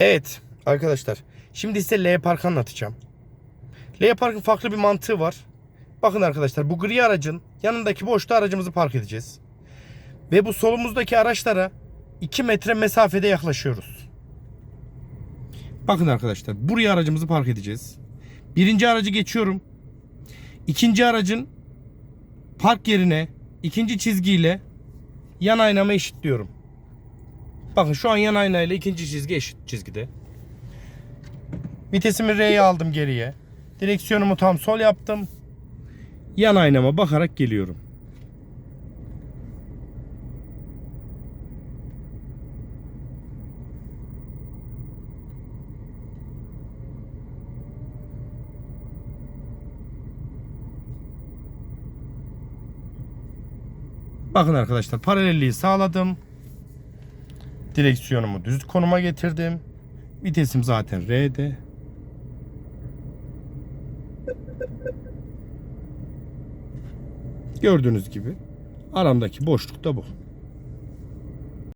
Evet arkadaşlar. Şimdi size L Park anlatacağım. L Park'ın farklı bir mantığı var. Bakın arkadaşlar bu gri aracın yanındaki boşta aracımızı park edeceğiz. Ve bu solumuzdaki araçlara 2 metre mesafede yaklaşıyoruz. Bakın arkadaşlar buraya aracımızı park edeceğiz. Birinci aracı geçiyorum. İkinci aracın park yerine ikinci çizgiyle yan aynamı eşitliyorum. Bakın şu an yan aynayla ikinci çizgi eşit çizgide. Vitesimi R'ye aldım geriye. Direksiyonumu tam sol yaptım. Yan aynama bakarak geliyorum. Bakın arkadaşlar paralelliği sağladım. Direksiyonumu düz konuma getirdim. Vitesim zaten R'de. Gördüğünüz gibi aramdaki boşluk da bu.